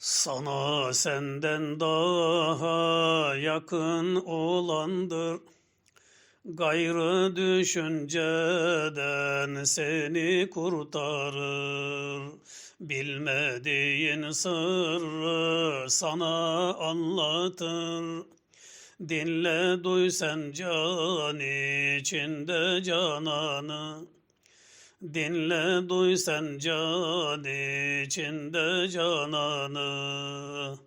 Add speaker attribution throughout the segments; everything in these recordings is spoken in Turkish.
Speaker 1: Sana senden daha yakın olandır. Gayrı düşünceden seni kurtarır. Bilmediğin sırrı sana anlatır. Dinle duy sen can içinde cananı. Dinle duy sen can içinde cananı.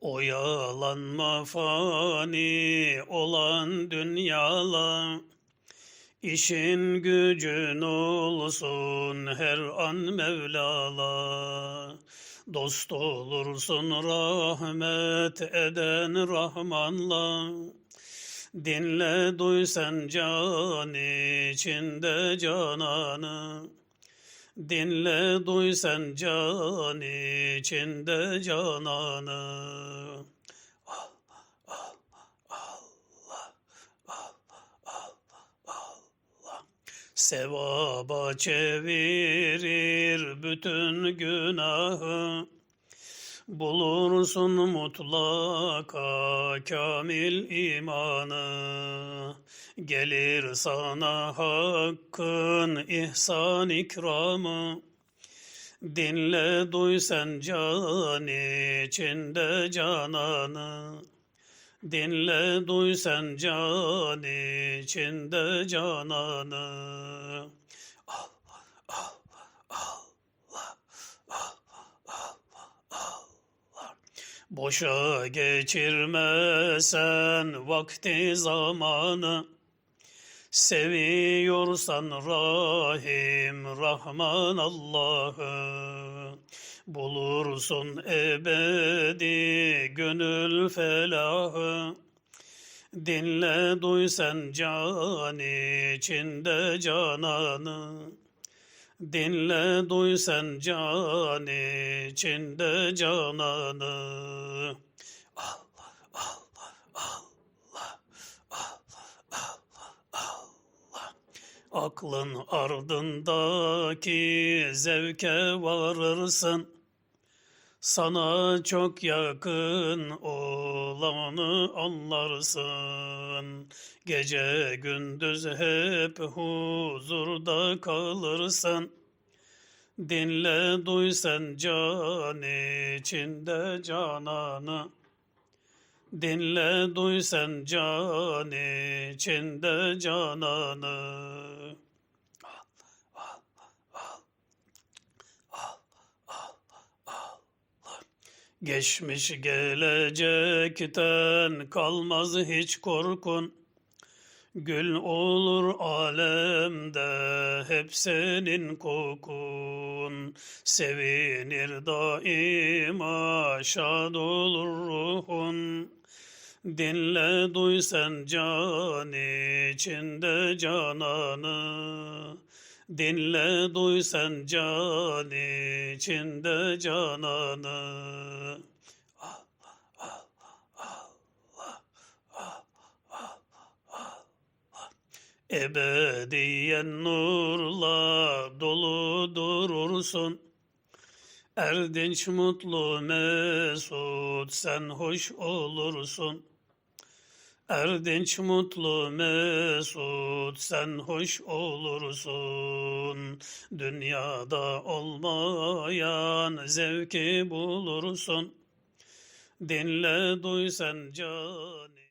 Speaker 1: Oyalanma fani olan dünyala. İşin gücün olsun her an Mevlala. Dost olursun rahmet eden Rahmanla. Dinle duy sen can içinde cananı. Dinle duy sen can içinde cananı. Sevaba çevirir bütün günahı. Bulursun mutlaka kamil imanı. Gelir sana hakkın ihsan ikramı. Dinle duy sen can içinde cananı. Dinle duy sen can içinde cananı. Boşa geçirme sen vakti zamanı. Seviyorsan Rahim Rahman Allah'ı bulursun ebedi gönül felahı. Dinle duy sen can içinde cananı. Dinle duy sen can içinde cananı. Aklın ardındaki zevke varırsın. Sana çok yakın olanı anlarsın. Gece gündüz hep huzurda kalırsın. Dinle duy sen can içinde cananı. Dinle duy sen can içinde cananı. Geçmiş gelecekten kalmaz hiç korkun. Gül olur alemde hep senin kokun. Sevinir daima şad olur ruhun. Dinle duy sen can içinde cananı. Dinle duy sen can içinde cananı. Ebediyen nurla dolu durursun. Erdinç mutlu mesut sen hoş olursun. Erdinç mutlu mesut sen hoş olursun. Dünyada olmayan zevki bulursun. Dinle duy sen can.